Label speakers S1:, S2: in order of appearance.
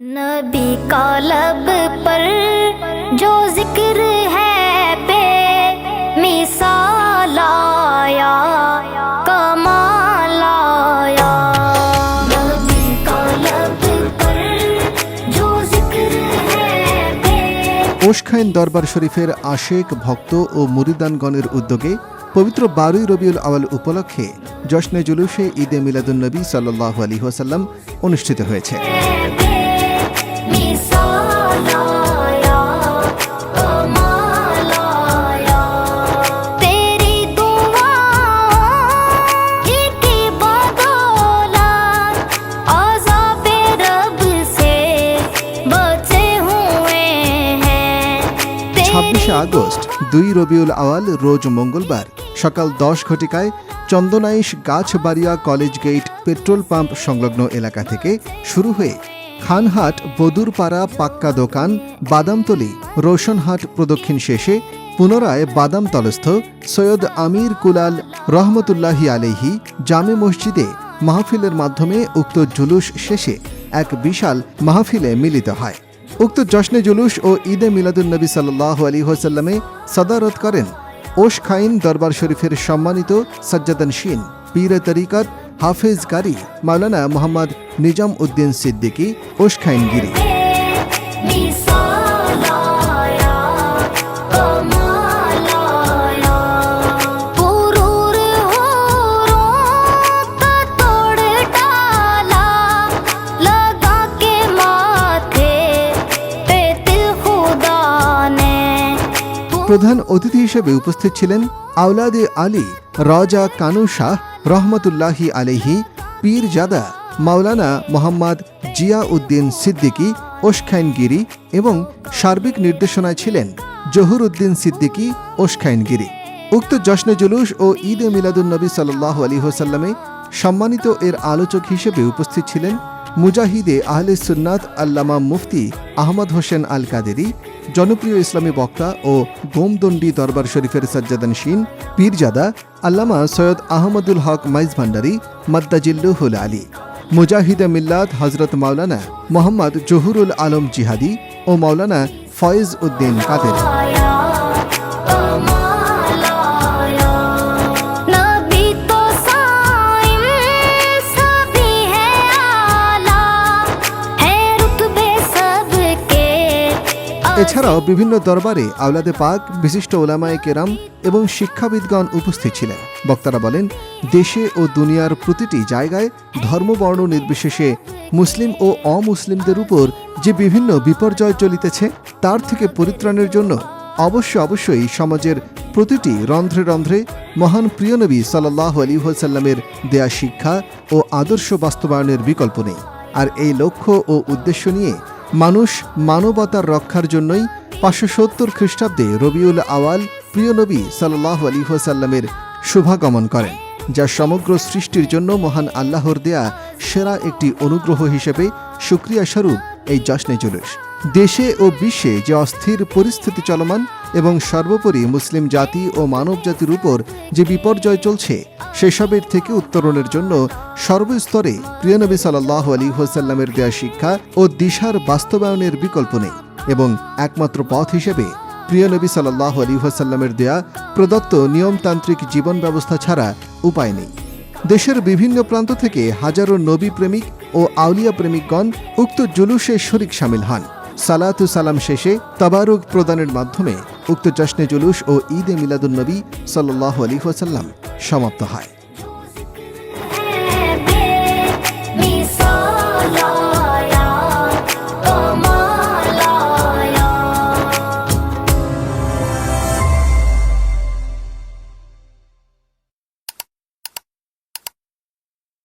S1: नबी का लब पर जो जिक्र है पे मिसाल आया कमाल आया नबी का लब पर जो जिक्र है पे
S2: ওশখাইন দরবার শরীফের আশেক ভক্ত ও মুরিদানগণের উদ্যোগে পবিত্র বারুই রবিউল আওয়াল উপলক্ষে জশ্নে জুলুসে ঈদে মিলাদুন্নবী সাল্লাহ আলী ওয়াসাল্লাম অনুষ্ঠিত হয়েছে ছাব্বিশে আগস্ট, দুই রবিউল আওয়াল, রোজ মঙ্গলবার। সকাল দশ ঘটিকায় Chandanaish Gachbaria college gate petrol pump সংলগ্ন এলাকা থেকে শুরু হয়ে খানহাট, বদুরপাড়া, পাক্কা দোকান, বাদামতলি, রোশনহাট প্রদক্ষিণ শেষে পুনরায় বাদামতলস্থ সৈয়দ আমির কুলাল রহমতুল্লাহি আলেহি জামে মসজিদে মাহফিলের মাধ্যমে উক্ত জুলুস শেষে এক বিশাল মাহফিলে মিলিত হয়। উক্ত জশ্নে জুলুস ও ঈদে মিলাদুন্নবী সাল্লাহ আলী হোসাল্লামে সদারত করেন। ওশ খাইন দরবার শরীফের সম্মানিত সজ্জাদান শিন, পীর তরিকার হাফেজ কারি মাওলানা মোহাম্মদ নিজাম উদ্দিন সিদ্দিকী ওশ খাইন গিরি প্রধান অতিথি হিসেবে উপস্থিত ছিলেন আওলাদে আলী, রজা কানু শাহ, রহমতুল্লাহি আলিহি পীর জাদা, মাওলানা মোহাম্মদ জিয়া উদ্দিন সিদ্দিকী ওশখাইনগিরি এবং সার্বিক নির্দেশনায় ছিলেন জহুর উদ্দিন সিদ্দিকী ওশখাইনগিরি উক্ত জশ্নে জুলুস ও ঈদে মিলাদুন্নবী সাল্লাহ আলী হোসাল্লামে সম্মানিত এর আলোচক হিসেবে উপস্থিত ছিলেন মুজাহিদে আহলে সুন্নাত আল্লামা মুফতি আহমদ হোসেন আল কাদেরি জনপ্রিয় ইসলামী বক্তা ও গোমদণ্ডী দরবার শরীফের সজ্জাদান শিন, পীরজাদা আল্লামা সৈয়দ আহমদুল হক মাইজ ভান্ডারি, মাদ্দাজিল্লুহুল আলী, মুজাহিদে মিল্লাত হজরত মাওলানা মোহাম্মদ জহুরুল আলম জিহাদি ও মাওলানা ফয়েজ উদ্দিন কাদের। এছাড়াও বিভিন্ন দরবারে আওলাদে পাক, বিশিষ্ট ওলামায়ে কেরাম এবং শিক্ষাবিদগণ উপস্থিত ছিলেন। বক্তারা বলেন, দেশে ও দুনিয়ার প্রতিটি জায়গায় ধর্মবর্ণ নির্বিশেষে মুসলিম ও অমুসলিমদের উপর যে বিভিন্ন বিপর্যয় চলিতেছে, তার থেকে পরিত্রাণের জন্য অবশ্য অবশ্যই সমাজের প্রতিটি রন্ধ্রে রন্ধ্রে মহান প্রিয়নবী সাল্লাহ আলী সাল্লামের দেয়া শিক্ষা ও আদর্শ বাস্তবায়নের বিকল্প নেই। আর এই লক্ষ্য ও উদ্দেশ্য নিয়ে মানুষ মানবতার রক্ষার জন্যই পাঁচশো সত্তর খ্রিস্টাব্দে রবিউল আওয়াল প্রিয় নবী সাল্লাহ আলী সাল্লামের শুভাগমন করেন, যা সমগ্র সৃষ্টির জন্য মহান আল্লাহর দেয়া সেরা একটি অনুগ্রহ হিসেবে সুক্রিয়া স্বরূপ এই জশ্নে জুলুস। দেশে ও বিশ্বে যে অস্থির পরিস্থিতি চলমান এবং সর্বোপরি মুসলিম জাতি ও মানব জাতির উপর যে বিপর্যয় চলছে সেসবের থেকে উত্তরণের জন্য সর্বস্তরে প্রিয়নবী সাল্লাহ আলী হোসাল্লামের দেয়া শিক্ষা ও দিশার বাস্তবায়নের বিকল্প নেই এবং একমাত্র পথ হিসেবে প্রিয়নবী সাল্লাহ আলী হোসাল্লামের দেয়া প্রদত্ত নিয়মতান্ত্রিক জীবন ব্যবস্থা ছাড়া উপায় নেই। দেশের বিভিন্ন প্রান্ত থেকে হাজারো নবী প্রেমিক ও আউলিয়া প্রেমিকগণ উক্ত জুলুসে শরিক সামিল হন। সালাতু সালাম শেষে তাবারুক প্রদানের মাধ্যমে উক্ত জশ্নে জুলুস ও ঈদে মিলাদুন্নবী সাল্লাহ আলী ওয়াসাল্লাম সমাপ্ত হয়।